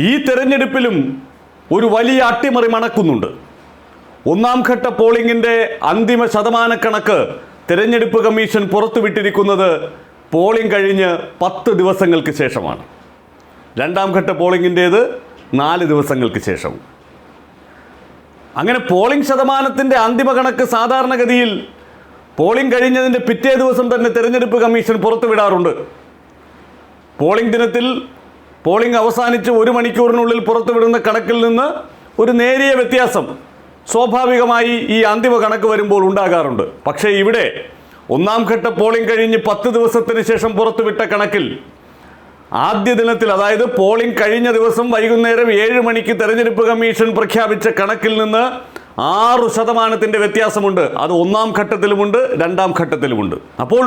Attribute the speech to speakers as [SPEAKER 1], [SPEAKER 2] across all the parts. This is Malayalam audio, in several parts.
[SPEAKER 1] ഈ തെരഞ്ഞെടുപ്പിലും ഒരു വലിയ അട്ടിമറി മണക്കുന്നുണ്ട്. ഒന്നാം ഘട്ട പോളിംഗിന്റെ അന്തിമ ശതമാനക്കണക്ക് തിരഞ്ഞെടുപ്പ് കമ്മീഷൻ പുറത്തുവിട്ടിരിക്കുന്നത് പോളിംഗ് കഴിഞ്ഞ് പത്ത് ദിവസങ്ങൾക്ക് ശേഷമാണ്. രണ്ടാം ഘട്ട പോളിംഗിന്റേത് നാല് ദിവസങ്ങൾക്ക് ശേഷം അങ്ങനെ പോളിംഗ് ശതമാനത്തിന്റെ അന്തിമ കണക്ക് സാധാരണഗതിയിൽ പോളിംഗ് കഴിഞ്ഞതിന്റെ പിറ്റേ ദിവസം തന്നെ തിരഞ്ഞെടുപ്പ് കമ്മീഷൻ പുറത്തുവിടാറുണ്ട്. പോളിംഗ് ദിനത്തിൽ പോളിംഗ് അവസാനിച്ച് ഒരു മണിക്കൂറിനുള്ളിൽ പുറത്തുവിടുന്ന കണക്കിൽ നിന്ന് ഒരു നേരിയ വ്യത്യാസം സ്വാഭാവികമായി ഈ അന്തിമ കണക്ക് വരുമ്പോൾ ഉണ്ടാകാറുണ്ട്. പക്ഷേ ഇവിടെ ഒന്നാം ഘട്ട പോളിംഗ് കഴിഞ്ഞ് പത്ത് ദിവസത്തിന് ശേഷം പുറത്തുവിട്ട കണക്കിൽ ആദ്യ ദിനത്തിൽ അതായത് പോളിംഗ് കഴിഞ്ഞ ദിവസം വൈകുന്നേരം ഏഴ് മണിക്ക് തെരഞ്ഞെടുപ്പ് കമ്മീഷൻ പ്രഖ്യാപിച്ച കണക്കിൽ നിന്ന് ആറു ശതമാനത്തിന്റെ വ്യത്യാസമുണ്ട്. അത് ഒന്നാം ഘട്ടത്തിലുമുണ്ട് രണ്ടാം ഘട്ടത്തിലുമുണ്ട്. അപ്പോൾ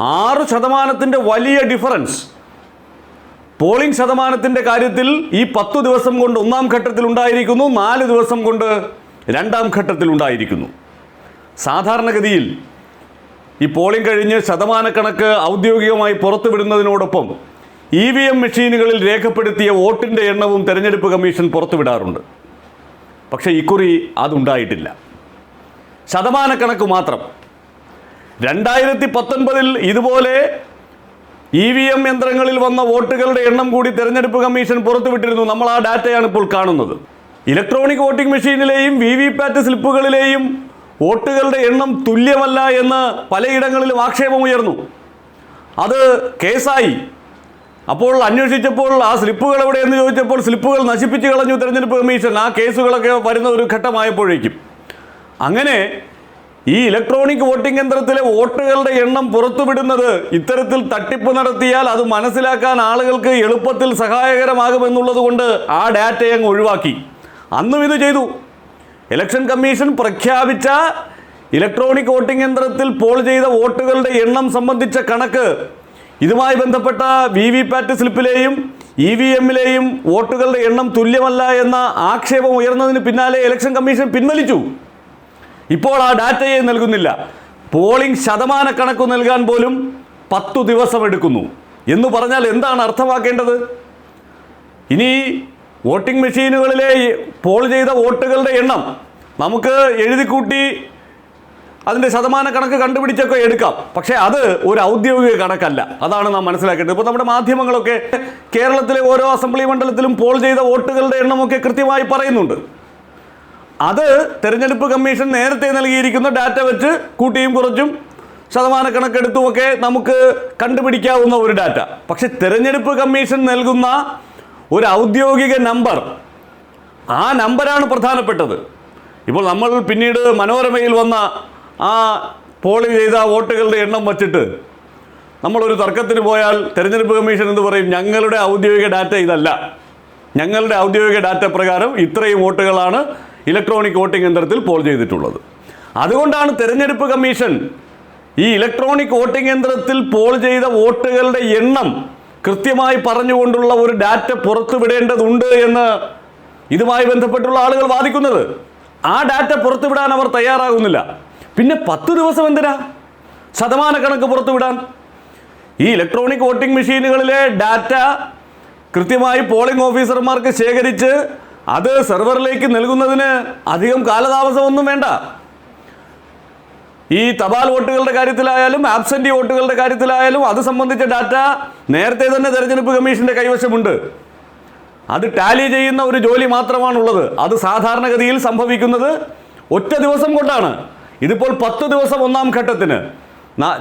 [SPEAKER 1] ആറ് ശതമാനത്തിന്റെ വലിയ ഡിഫറൻസ് പോളിംഗ് ശതമാനത്തിന്റെ കാര്യത്തിൽ ഈ പത്തു ദിവസം കൊണ്ട് ഒന്നാം ഘട്ടത്തിൽ ഉണ്ടായിരിക്കുന്നു നാല് ദിവസം കൊണ്ട് രണ്ടാം ഘട്ടത്തിൽ ഉണ്ടായിരിക്കുന്നു. സാധാരണഗതിയിൽ ഈ പോളിംഗ് കഴിഞ്ഞ് ശതമാനക്കണക്ക് ഔദ്യോഗികമായി പുറത്തുവിടുന്നതിനോടൊപ്പം ഇ വി എം മെഷീനുകളിൽ രേഖപ്പെടുത്തിയ വോട്ടിന്റെ എണ്ണവും തെരഞ്ഞെടുപ്പ് കമ്മീഷൻ പുറത്തുവിടാറുണ്ട്. പക്ഷേ ഇക്കുറി അതുണ്ടായിട്ടില്ല. ശതമാനക്കണക്ക് മാത്രം. രണ്ടായിരത്തി പത്തൊൻപതിൽ ഇതുപോലെ ഇ വി എം യന്ത്രങ്ങളിൽ വന്ന വോട്ടുകളുടെ എണ്ണം കൂടി തെരഞ്ഞെടുപ്പ് കമ്മീഷൻ പുറത്തുവിട്ടിരുന്നു. നമ്മൾ ആ ഡാറ്റയാണ് ഇപ്പോൾ കാണുന്നത്. ഇലക്ട്രോണിക് വോട്ടിംഗ് മെഷീനിലെയും വി വി പാറ്റ് സ്ലിപ്പുകളിലെയും വോട്ടുകളുടെ എണ്ണം തുല്യമല്ല എന്ന് പലയിടങ്ങളിലും ആക്ഷേപമുയർന്നു. അത് കേസായി. അപ്പോൾ അന്വേഷിച്ചപ്പോൾ ആ സ്ലിപ്പുകൾ എവിടെ എന്ന് ചോദിച്ചപ്പോൾ സ്ലിപ്പുകൾ നശിപ്പിച്ചു കളഞ്ഞു തെരഞ്ഞെടുപ്പ് കമ്മീഷൻ. ആ കേസുകളൊക്കെ വരുന്ന ഒരു ഘട്ടമായപ്പോഴേക്കും. അങ്ങനെ ഈ ഇലക്ട്രോണിക് വോട്ടിംഗ് യന്ത്രത്തിലെ വോട്ടുകളുടെ എണ്ണം പുറത്തുവിടുന്നത് ഇത്തരത്തിൽ തട്ടിപ്പ് നടത്തിയാൽ അത് മനസ്സിലാക്കാൻ ആളുകൾക്ക് എളുപ്പത്തിൽ സഹായകരമാകുമെന്നുള്ളത് കൊണ്ട് ആ ഡാറ്റയെ അങ്ങ് ഒഴിവാക്കി. അന്നും ഇത് ചെയ്തു. ഇലക്ഷൻ കമ്മീഷൻ പ്രഖ്യാപിച്ച ഇലക്ട്രോണിക് വോട്ടിംഗ് യന്ത്രത്തിൽ പോൾ ചെയ്ത വോട്ടുകളുടെ എണ്ണം സംബന്ധിച്ച കണക്ക്. ഇതുമായി ബന്ധപ്പെട്ട വി വി പാറ്റ് സ്ലിപ്പിലെയും ഇ വി എമ്മിലെയും വോട്ടുകളുടെ എണ്ണം തുല്യമല്ല എന്ന ആക്ഷേപം ഉയർന്നതിന് പിന്നാലെ ഇലക്ഷൻ കമ്മീഷൻ പിൻവലിച്ചു. ഇപ്പോൾ ആ ഡാറ്റയെ നൽകുന്നില്ല. പോളിംഗ് ശതമാന കണക്ക് നൽകാൻ പോലും പത്തു ദിവസം എടുക്കുന്നു. എന്ന് പറഞ്ഞാൽ എന്താണ് അർത്ഥമാക്കേണ്ടത്? ഇനി വോട്ടിംഗ് മെഷീനുകളിലെ പോൾ ചെയ്ത വോട്ടുകളുടെ എണ്ണം നമുക്ക് എഴുതിക്കൂട്ടി അതിന്റെ ശതമാന കണക്ക് കണ്ടുപിടിച്ചൊക്കെ എടുക്കാം. പക്ഷേ അത് ഒരു ഔദ്യോഗിക കണക്കല്ല. അതാണ് നാം മനസ്സിലാക്കേണ്ടത്. ഇപ്പോൾ നമ്മുടെ മാധ്യമങ്ങളൊക്കെ കേരളത്തിലെ ഓരോ അസംബ്ലി മണ്ഡലത്തിലും പോൾ ചെയ്ത വോട്ടുകളുടെ എണ്ണമൊക്കെ കൃത്യമായി പറയുന്നുണ്ട്. അത് തെരഞ്ഞെടുപ്പ് കമ്മീഷൻ നേരത്തെ നൽകിയിരിക്കുന്ന ഡാറ്റ വെച്ച് കൂട്ടിയും കുറച്ചും ശതമാന കണക്കെടുത്തുമൊക്കെ നമുക്ക് കണ്ടുപിടിക്കാവുന്ന ഒരു ഡാറ്റ. പക്ഷെ തെരഞ്ഞെടുപ്പ് കമ്മീഷൻ നൽകുന്ന ഒരു ഔദ്യോഗിക നമ്പർ ആ നമ്പറാണ് പ്രധാനപ്പെട്ടത്. ഇപ്പോൾ നമ്മൾ പിന്നീട് മനോരമയിൽ വന്ന ആ പോളിംഗ് ചെയ്ത വോട്ടുകളുടെ എണ്ണം വച്ചിട്ട് നമ്മളൊരു തർക്കത്തിന് പോയാൽ തെരഞ്ഞെടുപ്പ് കമ്മീഷൻ എന്ന് പറയും? ഞങ്ങളുടെ ഔദ്യോഗിക ഡാറ്റ ഇതല്ല. ഞങ്ങളുടെ ഔദ്യോഗിക ഡാറ്റ പ്രകാരം ഇത്രയും വോട്ടുകളാണ് ഇലക്ട്രോണിക് വോട്ടിംഗ് യന്ത്രത്തിൽ പോൾ ചെയ്തിട്ടുള്ളത്. അതുകൊണ്ടാണ് തെരഞ്ഞെടുപ്പ് കമ്മീഷൻ ഈ ഇലക്ട്രോണിക് വോട്ടിംഗ് യന്ത്രത്തിൽ പോൾ ചെയ്ത വോട്ടുകളുടെ എണ്ണം കൃത്യമായി പറഞ്ഞുകൊണ്ടുള്ള ഒരു ഡാറ്റ പുറത്തുവിടേണ്ടതുണ്ട് എന്ന് ഇതുമായി ബന്ധപ്പെട്ടുള്ള ആളുകൾ വാദിക്കുന്നത്. ആ ഡാറ്റ പുറത്തുവിടാൻ അവർ തയ്യാറാകുന്നില്ല. പിന്നെ പത്ത് ദിവസം എന്തിനാ? ശതമാന കണക്ക് പുറത്തുവിടാൻ. ഈ ഇലക്ട്രോണിക് വോട്ടിംഗ് മെഷീനുകളിലെ ഡാറ്റ കൃത്യമായി പോളിംഗ് ഓഫീസർമാർക്ക് ശേഖരിച്ച് അത് സെർവറിലേക്ക് നൽകുന്നതിന് അധികം കാലതാമസമൊന്നും വേണ്ട. ഈ തപാൽ വോട്ടുകളുടെ കാര്യത്തിലായാലും ആബ്സെന്റി വോട്ടുകളുടെ കാര്യത്തിലായാലും അത് സംബന്ധിച്ച ഡാറ്റ നേരത്തെ തന്നെ തെരഞ്ഞെടുപ്പ് കമ്മീഷന്റെ കൈവശമുണ്ട്. അത് ടാലി ചെയ്യുന്ന ഒരു ജോലി മാത്രമാണുള്ളത്. അത് സാധാരണഗതിയിൽ സംഭവിക്കുന്നത് ഒറ്റ ദിവസം കൊണ്ടാണ്. ഇതിപ്പോൾ പത്ത് ദിവസം ഒന്നാം ഘട്ടത്തിന്.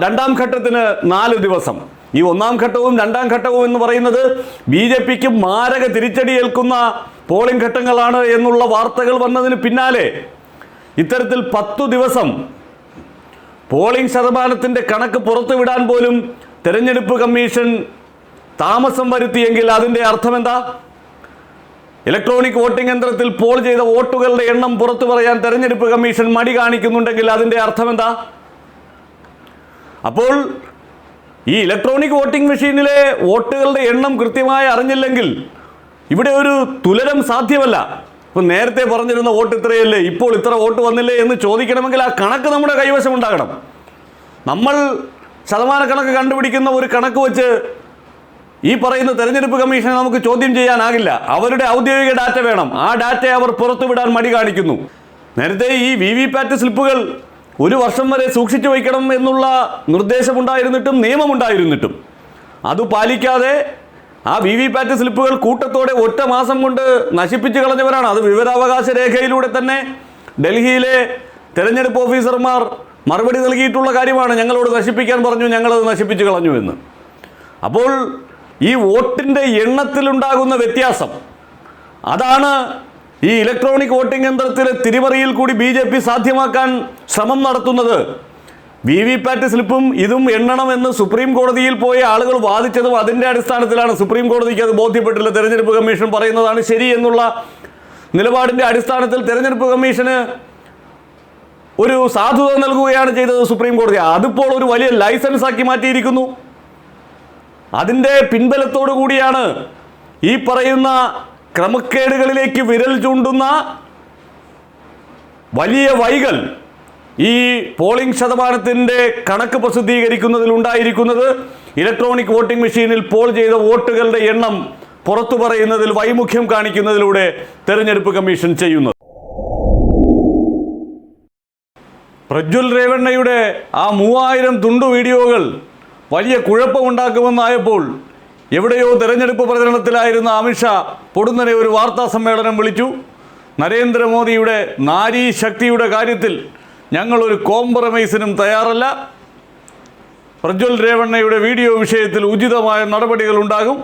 [SPEAKER 1] രണ്ടാം ഘട്ടത്തിന് നാല് ദിവസം. ഈ ഒന്നാം ഘട്ടവും രണ്ടാം ഘട്ടവും എന്ന് പറയുന്നത് ബി ജെ പിക്ക് മാരക തിരിച്ചടിയേൽക്കുന്ന പോളിംഗ് ഘട്ടങ്ങളാണ് എന്നുള്ള വാർത്തകൾ വന്നതിന് പിന്നാലെ ഇത്തരത്തിൽ പത്തു ദിവസം പോളിംഗ് ശതമാനത്തിന്റെ കണക്ക് പുറത്തുവിടാൻ പോലും തെരഞ്ഞെടുപ്പ് കമ്മീഷൻ താമസം വരുത്തിയെങ്കിൽ അതിന്റെ അർത്ഥം എന്താ ഇലക്ട്രോണിക് വോട്ടിംഗ് യന്ത്രത്തിൽ പോൾ ചെയ്ത വോട്ടുകളുടെ എണ്ണം പുറത്തു പറയാൻ തെരഞ്ഞെടുപ്പ് കമ്മീഷൻ മടി കാണിക്കുന്നുണ്ടെങ്കിൽ അതിന്റെ അർത്ഥം എന്താ അപ്പോൾ ഈ ഇലക്ട്രോണിക് വോട്ടിംഗ് മെഷീനിലെ വോട്ടുകളുടെ എണ്ണം കൃത്യമായി അറിഞ്ഞില്ലെങ്കിൽ ഇവിടെ ഒരു തുലരം സാധ്യമല്ല. ഇപ്പം നേരത്തെ പറഞ്ഞിരുന്ന വോട്ട് ഇത്രയല്ലേ ഇപ്പോൾ ഇത്ര വോട്ട് വന്നില്ലേ എന്ന് ചോദിക്കണമെങ്കിൽ ആ കണക്ക് നമ്മുടെ കൈവശം ഉണ്ടാകണം. നമ്മൾ ശതമാന കണക്ക് കണ്ടുപിടിക്കുന്ന ഒരു കണക്ക് വെച്ച് ഈ പറയുന്ന തെരഞ്ഞെടുപ്പ് കമ്മീഷനെ നമുക്ക് ചോദ്യം ചെയ്യാനാകില്ല. അവരുടെ ഔദ്യോഗിക ഡാറ്റ വേണം. ആ ഡാറ്റ അവർ പുറത്തുവിടാൻ മടി കാണിക്കുന്നു. നേരത്തെ ഈ വി വി പാറ്റ് സ്ലിപ്പുകൾ ഒരു വർഷം വരെ സൂക്ഷിച്ചു വയ്ക്കണം എന്നുള്ള നിർദ്ദേശമുണ്ടായിരുന്നിട്ടും നിയമമുണ്ടായിരുന്നിട്ടും. അത് പാലിക്കാതെ ആ വി വി പാറ്റ് സ്ലിപ്പുകൾ കൂട്ടത്തോടെ ഒറ്റ മാസം കൊണ്ട് നശിപ്പിച്ചു കളഞ്ഞവരാണ്. അത് വിവരാവകാശ രേഖയിലൂടെ തന്നെ ഡൽഹിയിലെ തെരഞ്ഞെടുപ്പ് ഓഫീസർമാർ മറുപടി നൽകിയിട്ടുള്ള കാര്യമാണ് ഞങ്ങളോട് നശിപ്പിക്കാൻ പറഞ്ഞു ഞങ്ങളത് നശിപ്പിച്ചു കളഞ്ഞു എന്ന്. അപ്പോൾ ഈ വോട്ടിന്റെ എണ്ണത്തിലുണ്ടാകുന്ന വ്യത്യാസം അതാണ് ഈ ഇലക്ട്രോണിക് വോട്ടിംഗ് യന്ത്രത്തിലെ തിരിമറിയിൽ കൂടി ബി സാധ്യമാക്കാൻ ശ്രമം നടത്തുന്നത്. വി വി പാറ്റ് സ്ലിപ്പും ഇതും എണ്ണണമെന്ന് സുപ്രീം കോടതിയിൽ പോയ ആളുകൾ വാദിച്ചതും അതിന്റെ അടിസ്ഥാനത്തിലാണ് സുപ്രീം കോടതിക്ക് അത് ബോധ്യപ്പെട്ടില്ല തെരഞ്ഞെടുപ്പ് കമ്മീഷൻ പറയുന്നതാണ് ശരി എന്നുള്ള നിലപാടിന്റെ അടിസ്ഥാനത്തിൽ തെരഞ്ഞെടുപ്പ് കമ്മീഷന് ഒരു സാധുത നൽകുകയാണ് ചെയ്തത് സുപ്രീം കോടതി. അതിപ്പോൾ ഒരു വലിയ ലൈസൻസ് ആക്കി മാറ്റിയിരിക്കുന്നു. അതിന്റെ പിൻബലത്തോടു കൂടിയാണ് ഈ പറയുന്ന ക്രമക്കേടുകളിലേക്ക് വിരൽ ചൂണ്ടുന്ന വലിയ വൈകൽ ഈ പോളിംഗ് ശതമാനത്തിന്റെ കണക്ക് പ്രസിദ്ധീകരിക്കുന്നതിൽ ഉണ്ടായിരിക്കുന്നത് ഇലക്ട്രോണിക് വോട്ടിംഗ് മെഷീനിൽ പോൾ ചെയ്ത വോട്ടുകളുടെ എണ്ണം പുറത്തു പറയുന്നതിൽ വൈമുഖ്യം കാണിക്കുന്നതിലൂടെ തെരഞ്ഞെടുപ്പ് കമ്മീഷൻ ചെയ്യുന്നത് പ്രജ്വൽ രേവണ്ണയുടെ ആ മൂവായിരം തുണ്ടു വീഡിയോകൾ വലിയ കുഴപ്പമുണ്ടാക്കുമെന്നായപ്പോൾ എവിടെയോ തെരഞ്ഞെടുപ്പ് പ്രചരണത്തിലായിരുന്ന അമിത്ഷാ പൊടുന്നനെ ഒരു വാർത്താ സമ്മേളനം വിളിച്ചു. നരേന്ദ്രമോദിയുടെ നാരീ ശക്തിയുടെ കാര്യത്തിൽ ഞങ്ങളൊരു കോംപ്രമൈസിനും തയ്യാറല്ല. പ്രജ്വൽ രേവണ്ണയുടെ വീഡിയോ വിഷയത്തിൽ ഉചിതമായ നടപടികൾ ഉണ്ടാകും.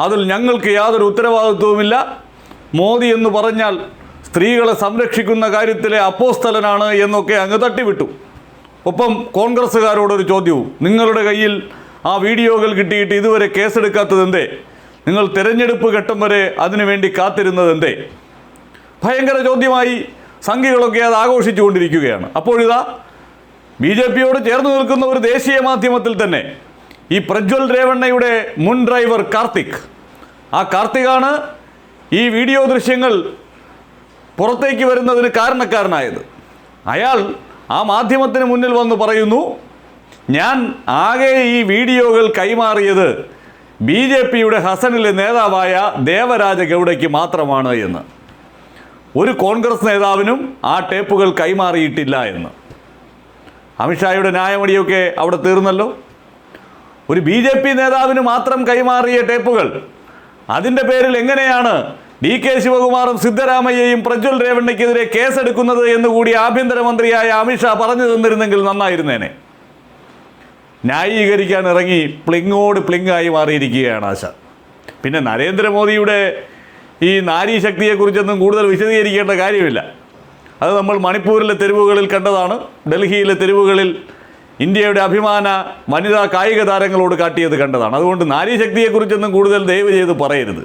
[SPEAKER 1] അതിൽ ഞങ്ങൾക്ക് യാതൊരു ഉത്തരവാദിത്വവുമില്ല. മോദി എന്ന് പറഞ്ഞാൽ സ്ത്രീകളെ സംരക്ഷിക്കുന്ന കാര്യത്തിലെ അപ്പോസ്തലനാണ് എന്നൊക്കെ അങ്ങ് തട്ടിവിട്ടു. ഒപ്പം കോൺഗ്രസ്സുകാരോടൊരു ചോദ്യവും നിങ്ങളുടെ കയ്യിൽ ആ വീഡിയോകൾ കിട്ടിയിട്ട് ഇതുവരെ കേസെടുക്കാത്തത് എന്തേ? നിങ്ങൾ തിരഞ്ഞെടുപ്പ് ഘട്ടം വരെ അതിനുവേണ്ടി കാത്തിരുന്നതെന്തേ ഭയങ്കര ചോദ്യമായി. സംഘികളൊക്കെ അത് ആഘോഷിച്ചുകൊണ്ടിരിക്കുകയാണ്. അപ്പോഴിതാ ബി ജെ പിയോട് ചേർന്ന് നിൽക്കുന്ന ഒരു ദേശീയ മാധ്യമത്തിൽ തന്നെ ഈ പ്രജ്വൽ രേവണ്ണയുടെ മുൻ ഡ്രൈവർ കാർത്തിക്. ആ കാർത്തികാണ് ഈ വീഡിയോ ദൃശ്യങ്ങൾ പുറത്തേക്ക് വരുന്നതിന് കാരണക്കാരനായത്. അയാൾ ആ മാധ്യമത്തിന് മുന്നിൽ വന്ന് പറയുന്നു ഞാൻ ആകെ ഈ വീഡിയോകൾ കൈമാറിയത് ബി ജെ പിയുടെ ഹസനിലെ നേതാവായ ദേവരാജ ഗൗഡയ്ക്ക് മാത്രമാണ് എന്ന്. ഒരു കോൺഗ്രസ് നേതാവിനും ആ ടേപ്പുകൾ കൈമാറിയിട്ടില്ല എന്ന്. അമിത്ഷായുടെ ന്യായമടിയൊക്കെ അവിടെ തീർന്നല്ലോ. ഒരു ബി ജെ പി നേതാവിന് മാത്രം കൈമാറിയ ടേപ്പുകൾ അതിന്റെ പേരിൽ എങ്ങനെയാണ് ഡി കെ ശിവകുമാറും സിദ്ധരാമയ്യയും പ്രജ്വൽ രേവണ്ണയ്ക്കെതിരെ കേസെടുക്കുന്നത് എന്ന് കൂടി ആഭ്യന്തരമന്ത്രിയായ അമിത്ഷാ പറഞ്ഞു തന്നിരുന്നെങ്കിൽ നന്നായിരുന്നേനെ. ന്യായീകരിക്കാൻ ഇറങ്ങി പ്ലിങ്ങോട് പ്ലിങ്ങായി മാറിയിരിക്കുകയാണ് ആശ. പിന്നെ നരേന്ദ്രമോദിയുടെ ഈ നാരീശക്തിയെക്കുറിച്ചൊന്നും കൂടുതൽ വിശദീകരിക്കേണ്ട കാര്യമില്ല. അത് നമ്മൾ മണിപ്പൂരിലെ തെരുവുകളിൽ കണ്ടതാണ്. ഡൽഹിയിലെ തെരുവുകളിൽ ഇന്ത്യയുടെ അഭിമാന വനിതാ കായിക താരങ്ങളോട് കാട്ടിയത് കണ്ടതാണ്. അതുകൊണ്ട് നാരീശക്തിയെക്കുറിച്ചൊന്നും കൂടുതൽ ദയവ് ചെയ്ത് പറയരുത്.